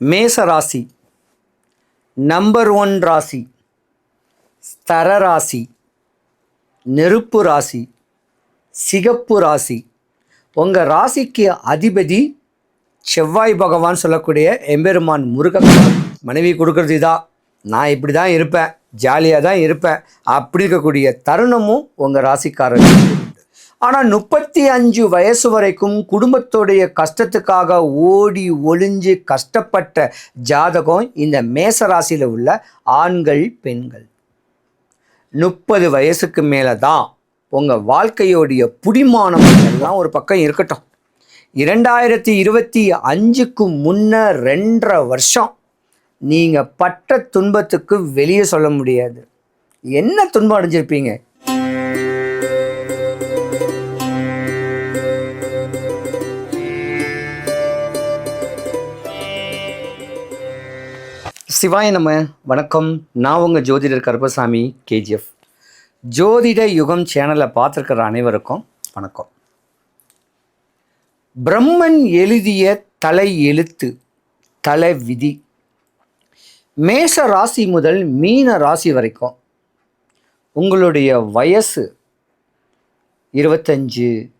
மேச ராசி number one ராசி. ஸ்தர ராசி. நெருப்பு ராசி. சிகப்பு ராசி. உங்கள் ராசிக்கு அதிபதி செவ்வாய் பகவான் சொல்லக்கூடிய எம்பெருமான் முருகன். மனைவி கொடுக்கறது இதான் நான் இப்படி தான் இருப்பேன். ஜாலியாக தான் இருப்பேன். அப்படி இருக்கக்கூடிய தருணமும் உங்கள் ராசிக்காரர்களுக்கு ஆனால் முப்பத்தி அஞ்சு வயசு வரைக்கும் குடும்பத்துடைய கஷ்டத்துக்காக ஓடி ஒளிஞ்சு கஷ்டப்பட்ட ஜாதகம் இந்த மேசராசியில் உள்ள ஆண்கள் பெண்கள். முப்பது வயசுக்கு மேலே தான் உங்கள் வாழ்க்கையோடைய புடிமானம் எல்லாம் ஒரு பக்கம் இருக்கட்டும். இரண்டாயிரத்தி இருபத்தி அஞ்சுக்கு முன்ன ரெண்டரை வருஷம் நீங்கள் பட்ட துன்பத்துக்கு வெளியே சொல்ல முடியாது. என்ன துன்பம் அடைஞ்சிருப்பீங்க? சிவாய நம்ம வணக்கம். நான் உங்கள் ஜோதிடர் கருப்பசாமி கேஜிஎஃப். ஜோதிட யுகம் சேனலை பார்த்துருக்கிற அனைவருக்கும் வணக்கம். பிரம்மன் எழுதிய தலை எழுத்து தலை விதி. மேச ராசி முதல் மீன ராசி வரைக்கும் உங்களுடைய வயசு இருபத்தஞ்சு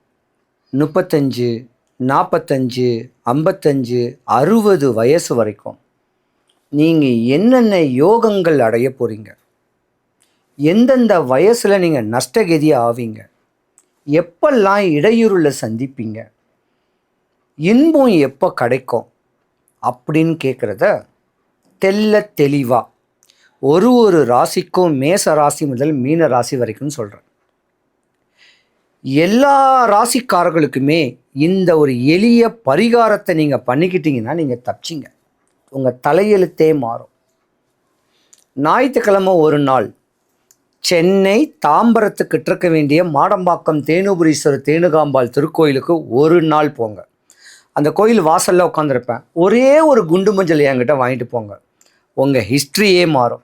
முப்பத்தஞ்சு நாற்பத்தஞ்சு ஐம்பத்தஞ்சு அறுபது வயசு வரைக்கும் நீங்கள் என்னென்ன யோகங்கள் அடைய போகிறீங்க எந்தெந்த வயசில் நீங்கள் நஷ்டகதி ஆவீங்க? எப்பெல்லாம் இடையூறுல சந்திப்பீங்க? இன்பம் எப்போ கிடைக்கும்? அப்படின்னு கேட்குறத தெல்ல தெளிவாக ஒரு ஒரு ராசிக்கும் மேச ராசி முதல் மீன ராசி வரைக்கும் சொல்கிறேன் எல்லா ராசிக்காரர்களுக்குமே இந்த ஒரு எளிய பரிகாரத்தை நீங்கள் பண்ணிக்கிட்டீங்கன்னா நீங்கள் தப்பிச்சிங்க. உங்கள் தலையெழுத்தே மாறும். ஞாயிற்றுக்கிழமை ஒரு நாள் சென்னை தாம்பரத்துக்கிட்ட இருக்க வேண்டிய மாடம்பாக்கம் தேனுபுரீஸ்வரர் தேனுகாம்பாள் திருக்கோயிலுக்கு ஒரு நாள் போங்க. அந்த கோயில் வாசலில் உட்காந்துருப்பேன் ஒரே ஒரு குண்டு மஞ்சள் என்கிட்ட வாங்கிட்டு போங்க. உங்கள் ஹிஸ்ட்ரியே மாறும்.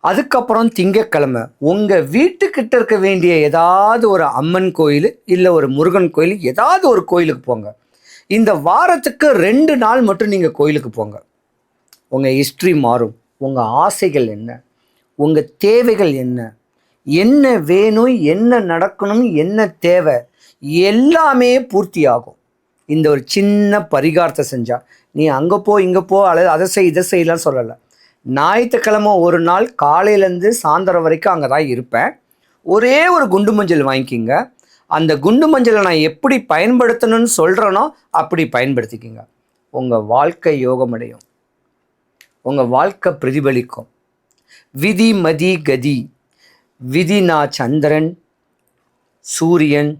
அதுக்கப்புறம் திங்கக்கிழமை உங்கள் வீட்டுக்கிட்ட இருக்க வேண்டிய ஏதாவது ஒரு அம்மன் கோயில் இல்லை ஒரு முருகன் கோயில் ஏதாவது ஒரு கோயிலுக்கு போங்க. இந்த வாரத்துக்கு ரெண்டு நாள் மட்டும் நீங்கள் கோயிலுக்கு போங்க. உங்கள் ஹிஸ்ட்ரி மாறும். உங்கள் ஆசைகள் என்ன? உங்கள் தேவைகள் என்ன? என்ன வேணும்? என்ன நடக்கணும்? என்ன தேவை? எல்லாமே பூர்த்தி ஆகும் இந்த ஒரு சின்ன பரிகாரத்தை செஞ்சால் நீ அங்கே போ இங்கே போ அல்லது அதை செய் இதை செய்யலாம் சொல்லலை. ஞாயிற்றுக்கிழமை ஒரு நாள் காலையிலேருந்து சாயந்தரம் வரைக்கும் அங்கே தான் இருப்பேன். ஒரே ஒரு குண்டு மஞ்சள் வாங்கிக்கிங்க. அந்த குண்டு மஞ்சளை நான் எப்படி பயன்படுத்தணும்னு சொல்கிறேனோ அப்படி பயன்படுத்திக்கிங்க. உங்கள் வாழ்க்கை யோகமடையும். உங்கள் வாழ்க்கை பிரதிபலிக்கும். விதி மதி கதி. விதினா சந்திரன் சூரியன்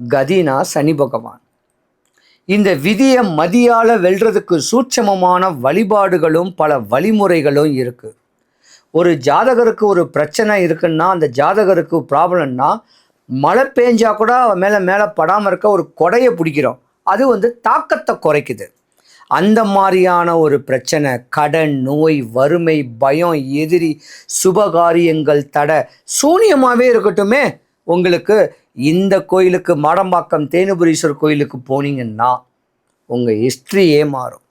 கதினா சனி பகவான். இந்த விதியை மதியால் வெல்றதுக்கு சூட்சமமான வழிபாடுகளும் பல வழிமுறைகளும் இருக்குது ஒரு ஜாதகருக்கு ஒரு பிரச்சனை இருக்குன்னா அந்த ஜாதகருக்கு ப்ராப்ளம்னா மழை பெஞ்சா கூட அவன் மேலே மேலே படாமல் இருக்க ஒரு கொடையை பிடிக்கிறோம். அது வந்து தாக்கத்தை குறைக்குது. அந்த மாதிரியான ஒரு பிரச்சனை கடன் நோய் வறுமை பயம் எதிரி சுபகாரியங்கள் தடை சூனியமாகவே இருக்கட்டுமே. உங்களுக்கு இந்த கோயிலுக்கு மாடம்பாக்கம் தேனுபுரீஸ்வரர் கோயிலுக்கு போனீங்கன்னா உங்கள் ஹிஸ்ட்ரியே மாறும்.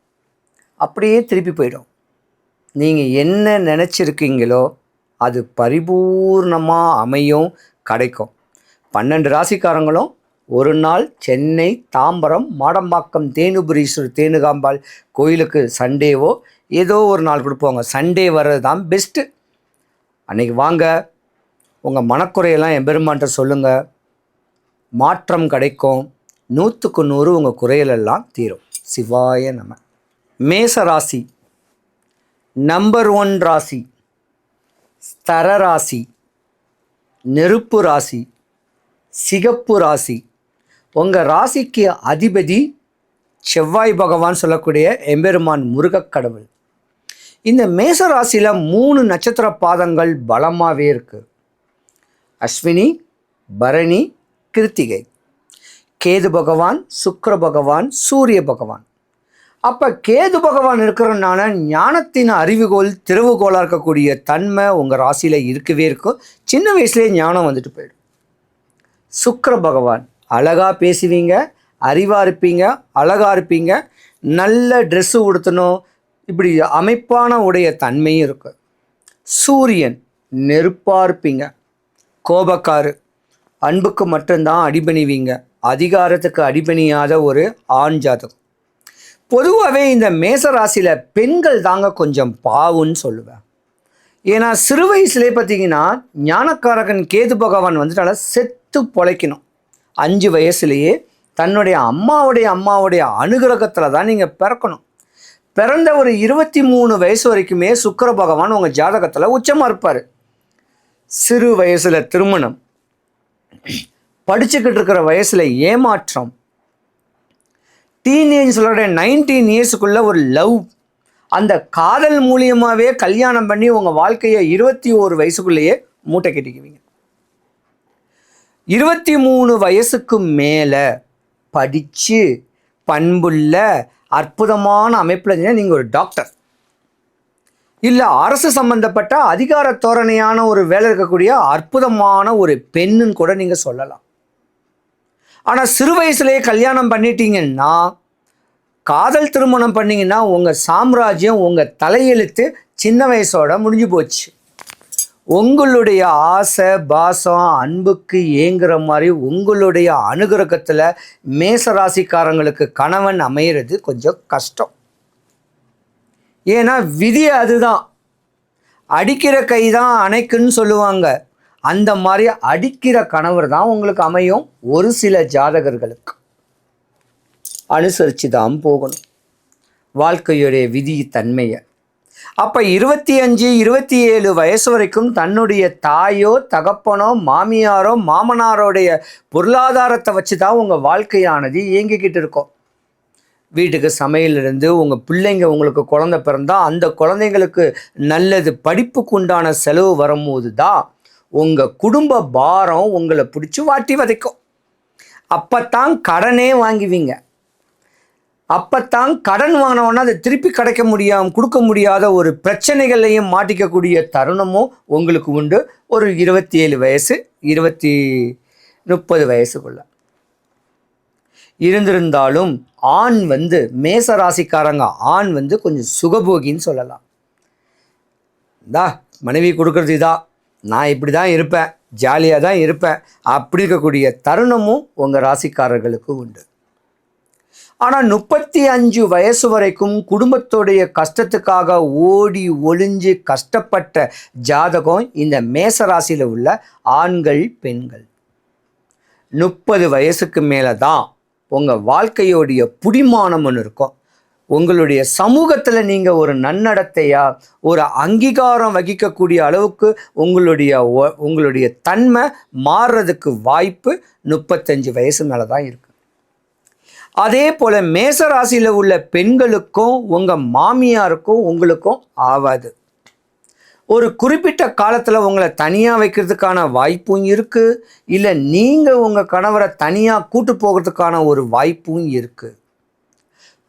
அப்படியே திருப்பி போயிடும். நீங்கள் என்ன நினச்சிருக்கீங்களோ அது பரிபூர்ணமாக அமையும் கிடைக்கும். பன்னெண்டு ராசிக்காரங்களும் ஒரு நாள் சென்னை தாம்பரம் மாடம்பாக்கம் தேனுபுரீஸ்வர் தேனுகாம்பாள் கோயிலுக்கு சண்டேவோ ஏதோ ஒரு நாள் கொடுப்போங்க. சண்டே வர்றது தான் பெஸ்ட்டு அன்றைக்கி வாங்க. உங்கள் மனக்குறையெல்லாம் எம்பெருமான்ட்ட சொல்லுங்கள் மாற்றம் கிடைக்கும். நூற்றுக்கு நூறு உங்கள் குறையலெல்லாம் தீரும். சிவாய நம. மேச ராசி. நம்பர் ஒன் ராசி. ஸ்தர ராசி. நெருப்பு ராசி. சிகப்பு ராசி. உங்கள் ராசிக்கு அதிபதி செவ்வாய் பகவான் சொல்லக்கூடிய எம்பெருமான் முருகக் கடவுள். இந்த மேச ராசியில் மூணு நட்சத்திர பாதங்கள் பலமாகவே இருக்குது அஸ்வினி பரணி கிருத்திகை. கேது பகவான் சுக்கர பகவான் சூரிய பகவான். அப்போ கேது பகவான் இருக்கிறனால ஞானத்தின் அறிவுகோல் திறவுகோலாக இருக்கக்கூடிய தன்மை உங்கள் ராசியில் இருக்கவே இருக்கும் சின்ன வயசுலேயே ஞானம் வந்துட்டு போயிடும். சுக்கர பகவான். அழகாக பேசுவீங்க அறிவாக இருப்பீங்க அழகாக இருப்பீங்க. நல்ல ட்ரெஸ்ஸு உடுத்தணும். இப்படி அமைப்பான உடைய தன்மையும் இருக்குது சூரியன் நெருப்பாக இருப்பீங்க. கோபக்காரு. அன்புக்கு மட்டும்தான் அடிபணிவீங்க. அதிகாரத்துக்கு அடிபணியாத ஒரு ஆண் ஜாதகம். பொதுவாகவே இந்த மேசராசியில் பெண்கள் தாங்க கொஞ்சம் பாவுன்னு சொல்லுவேன். ஏன்னா சிறு வயசுலேயே பார்த்தீங்கன்னா ஞானக்காரகன் கேது பகவான் வந்துட்டால செத்து பொழைக்கணும். அஞ்சு வயசுலேயே தன்னுடைய அம்மாவுடைய அம்மாவுடைய அனுகிரகத்தில் தான் நீங்கள் பிறக்கணும். பிறந்த ஒரு இருபத்தி மூணு வயசு வரைக்குமே சுக்கர பகவான் உங்கள் ஜாதகத்தில் உச்சமாக இருப்பார். சிறு வயசில் திருமணம். படிச்சுக்கிட்டு இருக்கிற வயசில் ஏமாற்றம். டீனேஜ் நைன்டீன் இயர்ஸுக்குள்ளே ஒரு லவ் அந்த காதல் மூலியமாகவே கல்யாணம் பண்ணி உங்கள் வாழ்க்கையை இருபத்தி ஓரு வயசுக்குள்ளேயே மூட்டை கட்டிக்குவீங்க. இருபத்தி மூணு வயசுக்கு மேலே படித்து பண்புள்ள அற்புதமான அமைப்பில் நீங்கள் ஒரு டாக்டர். இல்லை அரசு சம்பந்தப்பட்ட அதிகார தோரணையான ஒரு வேலை இருக்கக்கூடிய அற்புதமான ஒரு பெண்ணுன்னு கூட நீங்கள் சொல்லலாம். ஆனால் சிறு வயசுலேயே கல்யாணம் பண்ணிட்டீங்கன்னா காதல் திருமணம் பண்ணிங்கன்னா உங்கள் சாம்ராஜ்யம் உங்கள் தலையெழுத்து சின்ன வயசோட முடிஞ்சு போச்சு. உங்களுடைய ஆசை பாசம் அன்புக்கு ஏங்குற மாதிரி உங்களுடைய அனுகிரகத்தில் மேசராசிக்காரங்களுக்கு கணவன் அமையிறது கொஞ்சம் கஷ்டம். ஏன்னா விதி அதுதான். அடிக்கிற கை தான் அணைக்குன்னு சொல்லுவாங்க. அந்த மாதிரி அடிக்கிற கணவர் தான் உங்களுக்கு அமையும் ஒரு சில ஜாதகர்களுக்கு. அனுசரித்து தான் போகணும். வாழ்க்கையுடைய விதி தன்மையை. அப்போ இருபத்தி அஞ்சு இருபத்தி ஏழு வயசு வரைக்கும் தன்னுடைய தாயோ தகப்பனோ மாமியாரோ மாமனாரோடைய பொருளாதாரத்தை வச்சு தான் உங்கள் வாழ்க்கையானது இயங்கிக்கிட்டு இருக்கும் வீட்டுக்கு சமையலிருந்து உங்கள் பிள்ளைங்க உங்களுக்கு குழந்த பிறந்தா அந்த குழந்தைங்களுக்கு நல்லது படிப்புக்கு உண்டான செலவு வரும்போது தான் உங்கள் குடும்ப பாரம் உங்களை பிடிச்சி வாட்டி வதைக்கும். அப்போ தான் கடனே வாங்குவீங்க. அப்பத்தான் கடன் வாங்கினவொன்னா அதை திருப்பி கிடைக்க முடியாம கொடுக்க முடியாத ஒரு பிரச்சனைகளையும் மாட்டிக்கக்கூடிய தருணமும் உங்களுக்கு உண்டு. ஒரு இருபத்தி ஏழு வயசு இருபத்தி முப்பது வயசுக்குள்ள. இருந்திருந்தாலும் ஆண் வந்து மேச ராசிக்காரங்க ஆண் வந்து கொஞ்சம் சுகபோகின்னு சொல்லலாம். இந்தா மனைவி கொடுக்கறது இதா. நான் இப்படி தான் இருப்பேன் ஜாலியாக தான் இருப்பேன். அப்படி இருக்கக்கூடிய தருணமும் உங்கள் ராசிக்காரர்களுக்கு உண்டு. ஆனால் முப்பத்தி அஞ்சு வயசு வரைக்கும் குடும்பத்துடைய கஷ்டத்துக்காக ஓடி ஒளிஞ்சு கஷ்டப்பட்ட ஜாதகம் இந்த மேச ராசியில் உள்ள ஆண்கள் பெண்கள். முப்பது வயசுக்கு மேலே தான் உங்கள் வாழ்க்கையோடைய புடிமானம் ஒன்று இருக்கும். உங்களுடைய சமூகத்தில் நீங்கள் ஒரு நன்னடத்தையாக ஒரு அங்கீகாரம் வகிக்கக்கூடிய அளவுக்கு உங்களுடைய உங்களுடைய தன்மை மாறுறதுக்கு வாய்ப்பு முப்பத்தஞ்சு வயசு மேலே தான் இருக்குது அதே போல் மேச ராசியில் உள்ள பெண்களுக்கும் உங்கள் மாமியாருக்கும் உங்களுக்கும் ஆகாது ஒரு குறிப்பிட்ட காலத்தில் உங்களை தனியாக வைக்கிறதுக்கான வாய்ப்பும் இருக்குது இல்லை நீங்கள் உங்கள் கணவரை தனியாக கூட்டு போகிறதுக்கான ஒரு வாய்ப்பும் இருக்குது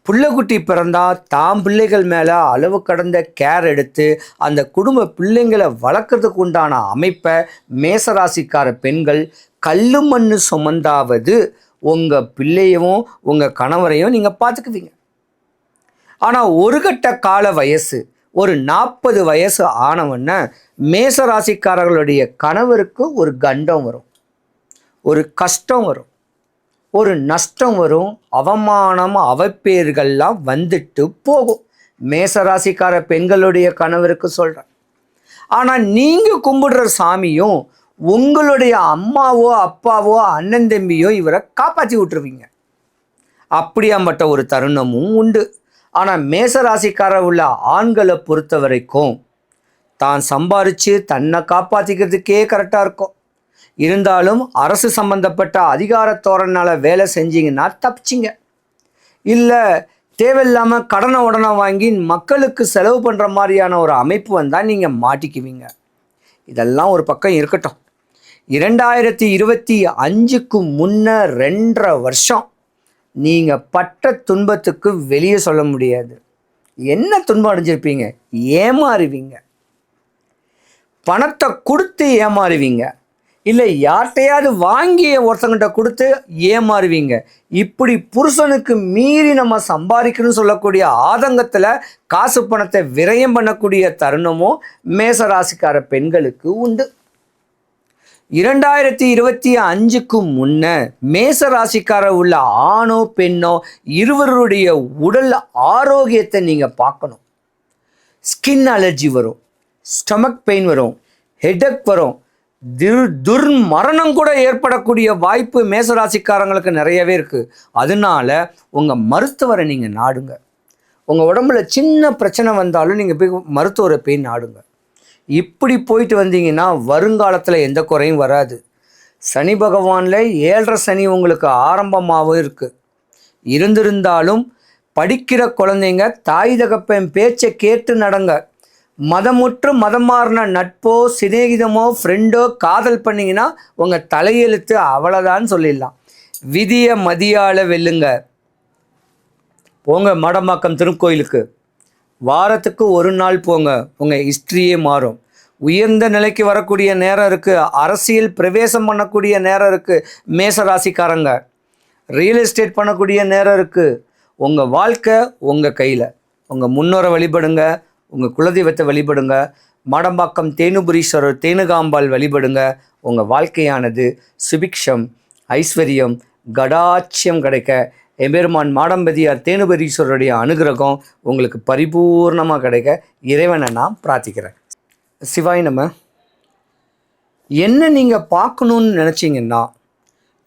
புள்ளைக்குட்டி பிறந்தா தாம் பிள்ளைகள் மேலே அளவு கடந்த கேர் எடுத்து அந்த குடும்ப பிள்ளைங்களை வளர்க்கறதுக்கு உண்டான அமைப்பை மேசராசிக்கார பெண்கள் கல்லு மண்ணு சுமந்தாவது உங்கள் பிள்ளையவும் உங்கள் கணவரையும் நீங்கள் பார்த்துக்குவீங்க. ஆனால் ஒரு கட்ட கால வயசு ஒரு நாற்பது வயசு ஆனவொன்னே மேசராசிக்காரர்களுடைய கணவருக்கு ஒரு கண்டம் வரும். ஒரு கஷ்டம் வரும். ஒரு நஷ்டம் வரும். அவமானம் அவப்பேர்கள்லாம் வந்துட்டு போகும். மேசராசிக்கார பெண்களுடைய கணவருக்கு சொல்கிறேன் ஆனால் நீங்கள் கும்பிடுற சாமியும் உங்களுடைய அம்மாவோ அப்பாவோ அண்ணன் தம்பியோ இவரை காப்பாற்றி விட்டுருவீங்க. அப்படியாம்பட்ட ஒரு தருணமும் உண்டு. ஆனால் மேசராசிக்காரர் உள்ள ஆண்களை பொறுத்த வரைக்கும் தான் சம்பாரித்து தன்னை காப்பாற்றிக்கிறதுக்கே கரெக்டாக இருக்கும். இருந்தாலும் அரசு சம்பந்தப்பட்ட அதிகார தோரனால் வேலை செஞ்சீங்கன்னா தப்பிச்சிங்க. இல்லை தேவையில்லாமல் கடனை உடனே வாங்கி மக்களுக்கு செலவு பண்ணுற மாதிரியான ஒரு அமைப்பு வந்தால் நீங்கள் மாட்டிக்குவீங்க. இதெல்லாம் ஒரு பக்கம் இருக்கட்டும். இரண்டாயிரத்தி இருபத்தி அஞ்சுக்கு முன்ன ரெண்டரை வருஷம் நீங்கள் பட்ட துன்பத்துக்கு வெளியே சொல்ல முடியாது. என்ன துன்பம் அடைஞ்சிருப்பீங்க? ஏமாறுவீங்க. பணத்தை கொடுத்து ஏமாறுவீங்க. இல்லை யார்கிட்டையாவது வாங்கி ஒருத்தங்கிட்ட கொடுத்து ஏமாறுவீங்க. இப்படி புருஷனுக்கு மீறி நம்ம சம்பாதிக்கணும்னு சொல்லக்கூடிய ஆதங்கத்தில் காசு பணத்தை விரயம் பண்ணக்கூடிய தருணமும் மேசராசிக்கார பெண்களுக்கு உண்டு. இரண்டாயிரத்தி இருபத்தி அஞ்சுக்கு முன்ன மேச ராசிக்கார உள்ள ஆணோ பெண்ணோ இருவருடைய உடல் ஆரோக்கியத்தை நீங்கள் பார்க்கணும். ஸ்கின் அலர்ஜி வரும் ஸ்டமக் பெயின் வரும் ஹெடக் வரும். திரு துர்மரணம் கூட ஏற்படக்கூடிய வாய்ப்பு மேசராசிக்காரங்களுக்கு நிறையவே இருக்குது அதனால உங்கள் மருத்துவரை நீங்கள் நாடுங்க. உங்கள் உடம்புல சின்ன பிரச்சனை வந்தாலும் நீங்கள் போய் மருத்துவரை போய் நாடுங்க. இப்படி போயிட்டு வந்தீங்கன்னா வருங்காலத்தில் எந்த குறையும் வராது. சனி பகவானில் ஏழரை சனி உங்களுக்கு ஆரம்பமாகவும் இருக்குது இருந்திருந்தாலும் படிக்கிற குழந்தைங்க தாய் தகப்பன் பேச்சை கேட்டு நடங்க. மதமுற்று மதம் மாறின நட்போ சிநேகிதமோ ஃப்ரெண்டோ காதல் பண்ணிங்கன்னா உங்கள் தலையெழுத்து அவ்வளோதான்னு சொல்லிடலாம். விதியை மதியால வெல்லுங்க. போங்க மடமாக்கம் திருக்கோயிலுக்கு. வாரத்துக்கு ஒரு நாள் போங்க உங்கள் ஹிஸ்ட்ரியே மாறும். உயர்ந்த நிலைக்கு வரக்கூடிய நேரம் இருக்குது அரசியல் பிரவேசம் பண்ணக்கூடிய நேரம் இருக்குது மேச ராசிக்காரங்க. ரியல் எஸ்டேட் பண்ணக்கூடிய நேரம் இருக்குது உங்கள் வாழ்க்கை உங்கள் கையில். உங்கள் முன்னோரை வழிபடுங்க உங்கள் குலதெய்வத்தை வழிபடுங்க. மடம்பாக்கம் தேனுபுரீஸ்வரர் தேனுகாம்பால் வழிபடுங்க. உங்கள் வாழ்க்கையானது சுபிக்ஷம் ஐஸ்வர்யம் கடாட்சியம் கிடைக்க எம்பெருமான் மாடம்பதியார் தேனுபரீஸ்வரருடைய அனுகிரகம் உங்களுக்கு பரிபூர்ணமாக கிடைக்க இறைவனை நான் பிரார்த்திக்கிறேன். சிவாய் நம்ம என்ன நீங்கள் பார்க்கணுன்னு நினச்சிங்கன்னா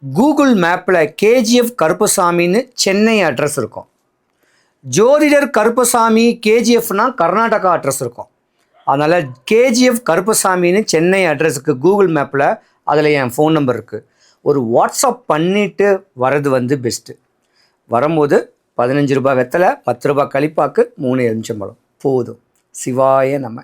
கூகுள் மேப்பில் கேஜிஎஃப் கருப்பசாமின்னு சென்னை அட்ரஸ் இருக்கும். ஜோதிடர் கருப்பசாமி கேஜிஎஃப்னா கர்நாடகா அட்ரஸ் இருக்கும். அதனால் கேஜிஎஃப் கருப்பசாமின்னு சென்னை அட்ரஸுக்கு கூகுள் மேப்பில் அதில் என் ஃபோன் நம்பர் இருக்குது ஒரு வாட்ஸ்அப் பண்ணிவிட்டு வர்றது வந்து பெஸ்ட்டு. வரும்போது பதினஞ்சு ரூபாய் வெத்தலை பத்து ரூபாய் கழிப்பாக்கு மூணு எலுமிச்சம்பழம். போதும். சிவாய நம்ம